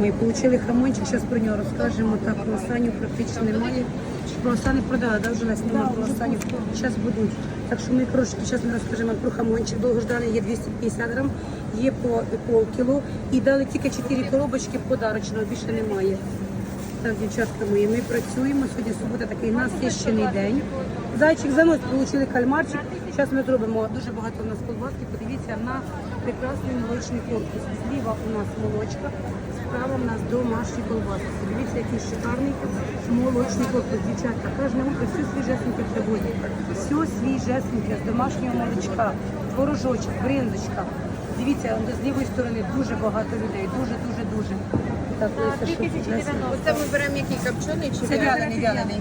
Ми отримали хамончик, зараз про нього розкажемо. Так, круасанів практично немає. Круасани продали, да, вже Лесь, немає круасанів. Зараз будуть. Так що ми трошки зараз ми розкажемо про хамончик. Довгожданий є 250 грам, є по пол кіло. І дали тільки 4 коробочки подарочного, більше немає. Так, дівчатка мої, ми працюємо. Сьогодні субота такий насищений день. Зайчик занос, отримали кальмарчик. Зараз ми зробимо дуже багато у нас колбаски. Подивіться на прекрасний молочний корпус. Зліва у нас молочка, справа у нас домашні колбаски. Подивіться, який шикарний молочний корпус. Дівчатка, кожне утро все свіжесеньке приводять. Все свіжесеньке з домашнього молочка, творожочок, бринзочка. Дивіться, он з лівої сторони дуже багато людей. Дуже, дуже, дуже. Так, Леся, що тут, Леся? Оце ми беремо який копчений чи Це вялений? вялений,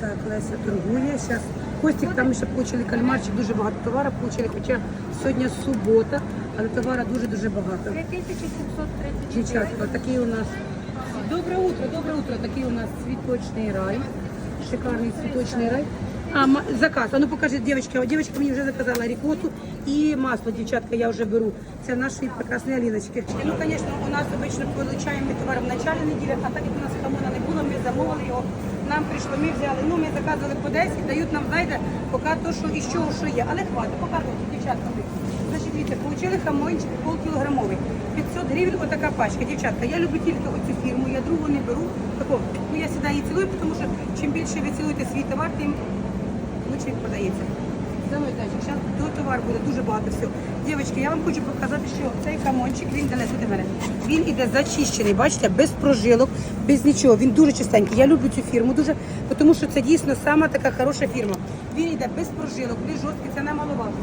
Так, Леся торгує. Зараз Костік, там ще получили кальмарчик, дуже багато товару получили, хоча сьогодні субота, але товару дуже-дуже багато. 3730. Дівчатка, такий у нас. Доброе утро, доброе утро. Такий у нас цвіточний рай. Шикарний цвіточний рай. А, заказ. А ну покажи, дівчатка. Дівчатка мені вже заказала рікоту і масло, дівчатка, я вже беру. Це нашої прекрасної Аліночки. Ну, звісно, у нас обично получаємо товар в началі неділі, а так як у нас хамона не було, ми замовили його. Нам прийшло, ми взяли, ну ми заказували по 10, дають нам, знаєте, поки то, що і що, що є. Але хватить, показуйте, дівчатка. Дивіться, получили хамончик полкілограмовий. 500 гривень отака пачка. Дівчатка, я люблю тільки оцю фірму, я другу не беру. Таку, ну я сюди її цілую, тому що чим більше ви цілуєте свій товар, тим лучше він продається. Зараз до товару буде дуже багато всього. Дівчатки, я вам хочу показати, що цей хамончик, він далеко до мене. Він іде зачищений, бачите, без прожилок, без нічого. Він дуже чистенький. Я люблю цю фірму дуже, тому що це дійсно сама така хороша фірма. Він іде без прожилок, без жорсткий, це немаловажно.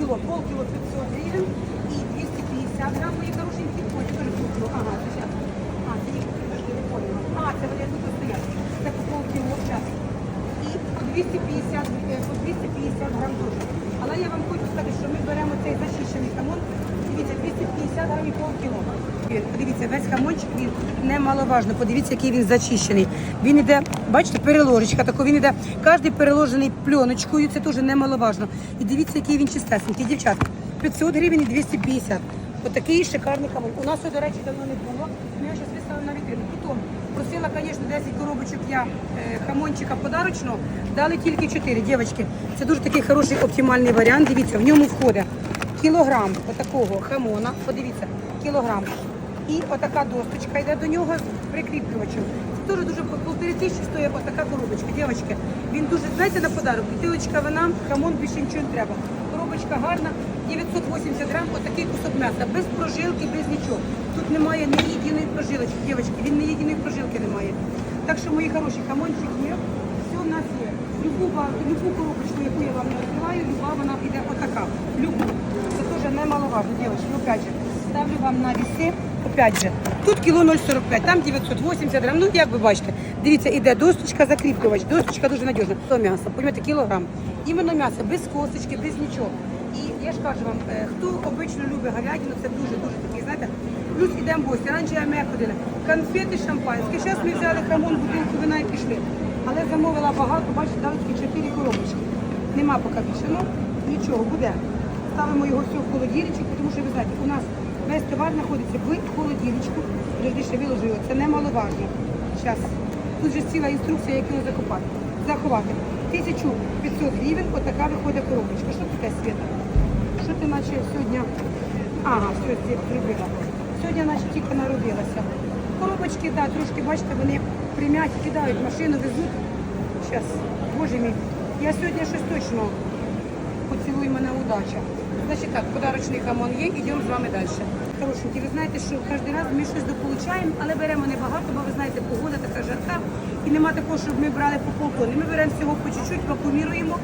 Отримали полкіло, полкіло 500 гривень і 250 грам, мої хорошенькі, потім теж полкіло. Ага, це зараз. А, це їх трошки не поняла. А, це вони тут стоять. Це по полкіло час. І по 250, е, по 250 грам теж. Але я вам хочу сказати, що ми беремо цей зачищений хамон, дивіться, 250 грамів і полкіло. Подивіться, весь хамончик він немаловажно. Подивіться, який він зачищений. Він іде, бачите, переложечка, тако він іде, кожен переложений пленочкою, це теж немаловажно. І дивіться, який він чистесенький. Дівчатка, 500 гривень і 250. Отакий шикарний хамон. У нас, до речі, давно не було. Ми його зараз виставили на вітрину. Потім просила, звісно, 10 коробочок я е, хамончика подарочного. Дали тільки 4. Дівчатки, це дуже такий хороший оптимальний варіант. Дивіться, в ньому входить кілограм отакого хамона. Подивіться, кілограм. І отака досточка йде до нього з прикріплювачем. Це теж дуже по полтори тисячі стоїть отака коробочка. Дівчатки, він дуже, знаєте, на подарок. Бутилочка вина, хамон більше нічого не треба. Коробочка гарна, 980 грам, отакий кусок м'яса, без прожилки, без нічого. Тут немає ні єдиної прожилочки, дівчатки, він ні єдиної прожилки немає. Так що, мої хороші, хамончик є, все у нас є. Любу, любу коробочку, яку я вам не відкриваю, люба вона піде отака. Любу. Це теж немаловажно, дівчатки. Опять же, ставлю вам на віси. Опять же, тут кіло 0,45, там 980 грам. Ну, як ви бачите, дивіться, іде досточка, закріплювач. Досточка дуже надіжна. То м'ясо, поймете, кілограм. Іменно м'ясо, без косточки, без нічого. І я ж кажу вам, е, хто обично любить говядину, це дуже-дуже такий, знаєте, плюс ідемо гості. Раніше я м'я ходила. Конфети, шампанське. Зараз ми взяли хамон, бутилку вина і пішли. Але замовила багато, бачите, дали тільки 4 коробочки. Нема поки більше. Ну, нічого, буде. Ставимо його все в холодильничок, тому що ви знаєте, у нас весь товар знаходиться в холодильничку. Ще виложили, це немаловажно. Зараз. Тут же ціла інструкція, як його закопати. Заховати. 1500 гривень, отака виходить коробочка. Що таке світа? Що ти наче сьогодні? Ага, все, це прибила. Сьогодні наче тільки народилася. Коробочки, да, трошки, бачите, вони прим'яті, кидають машину, везуть. Зараз, боже мій, я сьогодні щось точно поцілуй мене удача. Значить так, подарочний хамон є, йдемо з вами далі. Хорошенькі, ви знаєте, що кожен раз ми щось дополучаємо, але беремо небагато, бо ви знаєте, погода така жарка. І нема такого, щоб ми брали по полтони. Ми беремо всього по чуть-чуть, вакууміруємо,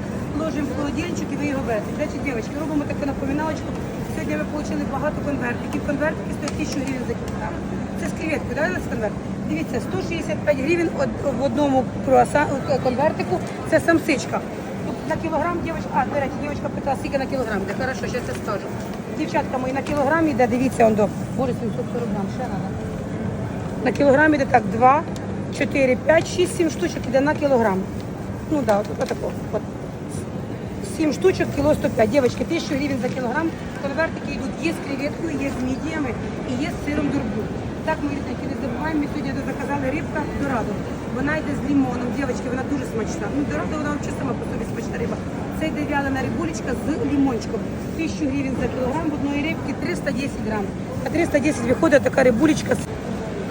ложимо в холодильничок і ви його берете. Значить, дівчатки, робимо таку напоминалочку. Сьогодні ми отримали багато конвертиків. Конвертики стоять 1000 гривень за кілограм. Це з креветкою, да, у конверт? Дивіться, 165 гривень в одному конвертику. Це самсичка. На кілограм дівчатка, а, до речі, дівчатка питала, скільки на кілограм. Де хорошо, зараз я скажу. Дівчатка мої на кілограм йде, дивіться, он до. Боже, 740 грам, ще треба. На кілограм йде так, 2, 4, 5, 6, 7 штучок йде на кілограм. Ну так, да, от, отако. От. 7 штучок, кіло 105. Дівчатки, 1000 гривень за кілограм. Конвертики йдуть. Є з креветкою, є з мідіями і є з сиром дурбу. Так, мої рідненькі, не забуваємо, ми сьогодні заказали рибка дорадо. Вона йде з лимоном. Дівчатки, вона дуже смачна. Ну, дорадо вона взагалі сама по собі смачна риба. Це йде вялена рибулечка з лимончиком. 1000 гривень за кілограм, в одної рибки 310 грам. А 310 виходить така рибулечка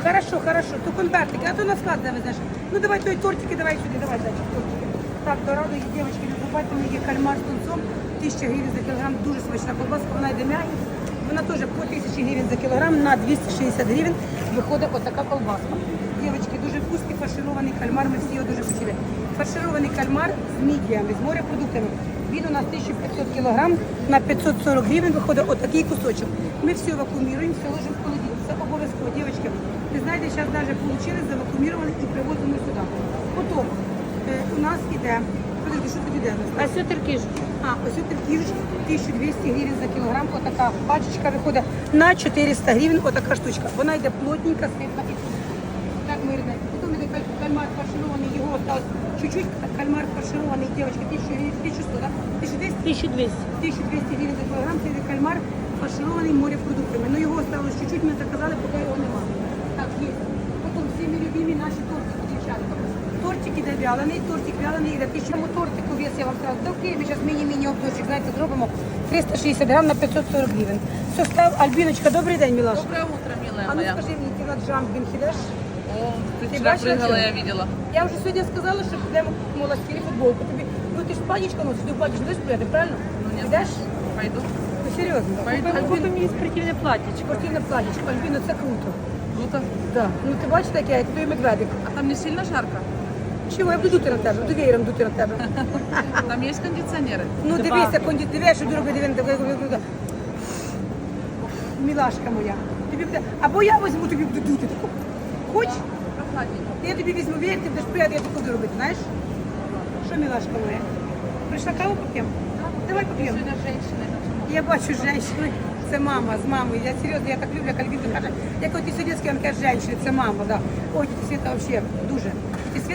Хорошо, хорошо, то конвертики, а то на склад завезеш. Ну давай той тортики, давай сюди, давай, зайчик, тортики. Так, до ради, дівчатки, не забувайте, є кальмар з тунцом, 1000 гривень за кілограм, дуже смачна колбаска, вона йде м'ягість. Вона теж по 1000 гривень за кілограм, на 260 гривень виходить отака колбаска. Дівчатки, дуже вкусний фарширований кальмар, ми всі його дуже хотіли. Фарширований кальмар з мідіями, з морепродуктами. Він у нас 1500 кілограм, на 540 гривень виходить отакий кусочок. Ми все вакууміруємо, все ложимо в холодильник. Це обов'язково, дівчатки. Ви знаєте, зараз навіть отримали, завакуумірували і привозимо сюди. Потім е, у нас іде, подивіться, що тут іде? А все теркіш? А, ось тут 1200 гривень за кілограм, отака пачечка виходить на 400 гривень, отака штучка. Вона йде плотненька, ситна і так ми рідне. Потім йде кальмар фарширований, його осталось чуть-чуть, кальмар фарширований, дівчатка, 1100, да? 1200? 1200. 1200 гривень за кілограм, це йде кальмар фарширований морепродуктами. Ну його осталось чуть-чуть, ми так казали, поки його немає. Так, є. Потім всі ми любимі наші тортики, дівчатка Тортик іде вялений, тортик вялений іде. Ти чому тортику вес, я вам сказала, довки, ми зараз міні-міні обдочок, знаєте, зробимо 360 грам на 540 гривень. Состав, Альбіночка, добрий день, мілаш. Доброе утро, милая А ну моя. скажи мені, ти на джампінг ідеш? О, ты Ты вчера бачила прыгала, вчера? я видела. Я вже сьогодні сказала, що підемо купимо стілі футболку. Тобі, ну ти ж панічка носиш, ти в панічку будеш прийти, правильно? Ну, нет. Ідеш? Пойду. Ну серйозно. Пойду. Альбін, Купи мені спортивне платічко. спортивне платічко. Альбіна, це круто. Круто. Да. Ну ти бачиш таке, як той медведик. А там не сильно жарко? Чого я буду дути на тебе? Буду веєром дути на тебе. Там есть кондиционеры? Ну дивися, конді, що дивись, дивись, дивись. Мілашка моя. Тобі буде, або я візьму, тобі буду дути таку. Хоч? Я тобі візьму веєр, ти будеш пияти, я таку буду робити, знаєш? Що, мілашка моя? Прийшла каву поп'ємо? Давай поп'ємо. Я бачу женщину, це мама з мамою. Я серйозно, я так люблю, як Альбіна каже, як от і Судецький, він каже, женщини, це мама, да. Ой, тітя Света взагалі дуже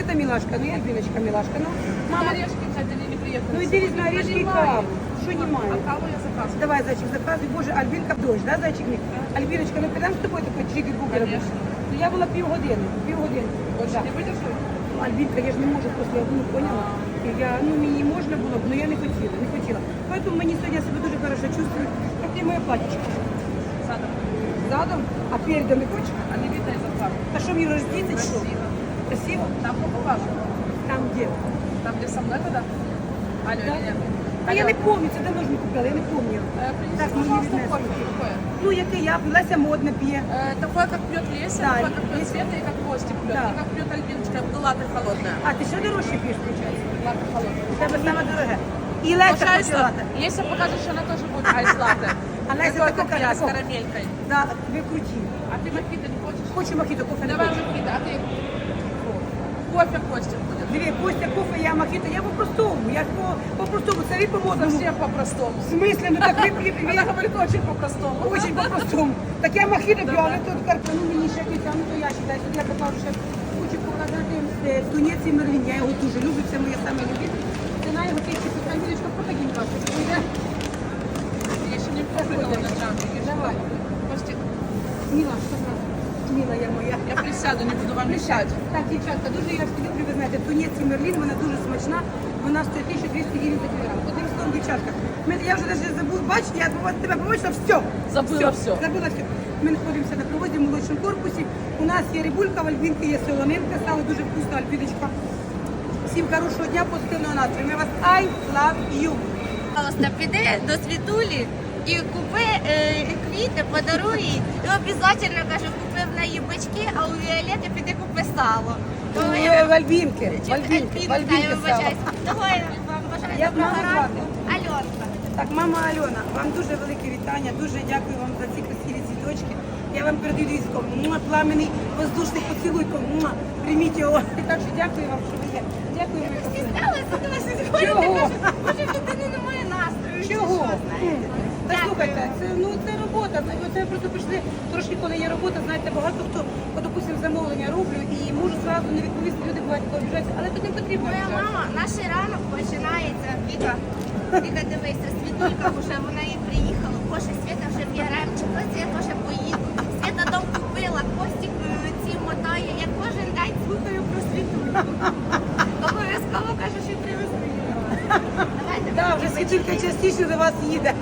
Тітя Света мілашка, ну і Альбіночка мілашка. Ну, Можно мама, орешки взять или не приехали? ну іди візьми орешки і каву. Що не А має? каву я заказываю. Давай, зайчик, заказуй. Боже, Альбінка дощ, да, зайчик мій? Альбіночка, ми підемо з тобою такий чики бугер робити? Конечно. Ну я була півгодини, півгодини. Больше Да. не выдержу? Альбінка, я ж не можу просто, я ну, поняла. І Я, ну, мені можна було б, але я не хотіла, не хотіла. Поэтому мені сьогодні я себе дуже хорошо чувствую. Як ти моя платічка. Задом. Задом, а передом не хочеш? А не видно из окна. А що мені роздіти? Що? Красиво. Красиво? Там покажу. Там де? Там, где со мной тогда? Алло, Да. или нет? А я не пам'ятаю, це давно ж не купила, я не пам'ятаю. Э, принеси, Так, мені пожалуйста, віднесли. кофе. Какое? Ну, який я, Леся модна п'є. Э, Такое, как пьет Леся, Да, такое, как пьет Леся. Света и как Костик пьет. Да. И как пьет Альбиночка. Я буду латте холодная. А, ти що дорожче п'єш, виходить? Латте холодная. У тебе саме дороге. І Леся Пожалуйста, почала. если покажешь, что она тоже будет айс латте. А Леся Такой, такой, как я, как с такой. карамелькой. Да, ви круті. А ты мохито не хочешь? Хочу мохіто, кофе не Давай хочу. мохито, а ты Кофе Костя будет. Диви, Костя, кофе, я махіта. я по-простому. Я по, по-простому, це ви по-модному. Совсем по-простому. В смысле, ну так ви п'є, Она говорит очень по-простому. Очень по-простому. Так я мохіто п'ю, але тут карта, ну мені ще киця, ну то я считаю, що я покажу ще хочу показати е, тунець і мерлін. Я його дуже люблю, це моє саме любиме. Ціна його тисячі питань, Юлечка, проходи, будь ласка, йде. Я еще не попробовала на джампинге. Давай. Костик, Міла, що там? Міла я моя. Я не буду вам мешать. Так, дівчатка, дуже я ж люблю, ви тунець і мерлін, вона дуже смачна, вона стоїть 1200 гривень за кілограм. Одним словом, дівчатка, ми, я вже навіть забула, бачите, я тебе побачила, все. Забыла всё. Забула все. Ми знаходимося на проводі в молодшому корпусі. У нас є рибулька, в Альбінки є солонинка, стало дуже вкусно, Альбіночка. Всім хорошого дня, позитивного настрою. Ми вас I love you. Пожалуйста, піди до світулі і купи е, квіти, подаруй їй. І обов'язково кажу, неї бички, а у Віолети піди купи сало. Того Е, я В Альбінки, в Чи- Альбінки, в Альбінка, Альбінки я стало. вибачаюсь. Того я вам бажаю доброго ранку. Альонка. Так, мама Альона, вам дуже велике вітання, дуже дякую вам за ці красиві цвіточки. Я вам передаю військом. Муа, Пламенний воздушний поцілуйко. Муа, Прийміть його. Так що дякую вам, що ви є. Дякую, мої красиві. Сталася до нас Чого? Може, в людини немає настрою. чи Чого? що, знаєте? Та Дякую. слухайте, це ну це робота. Це просто прийшли трошки, коли є робота. Знаєте, багато хто, от, допустим, замовлення роблю і можу зразу не відповісти. Люди бувають обіжаються, але тут не потрібно. Моя обіжатися. мама, наш ранок починається Віка. Віка, дивися, Світулька вже вона і приїхала. Боже, Світа вже в Яремчик, ось я теж поїду. Світа дом купила, Костік е, ці мотає. Я кожен день слухаю про Світульку. Обов'язково каже, що привезли. Да, вже світулька частіше до вас їде.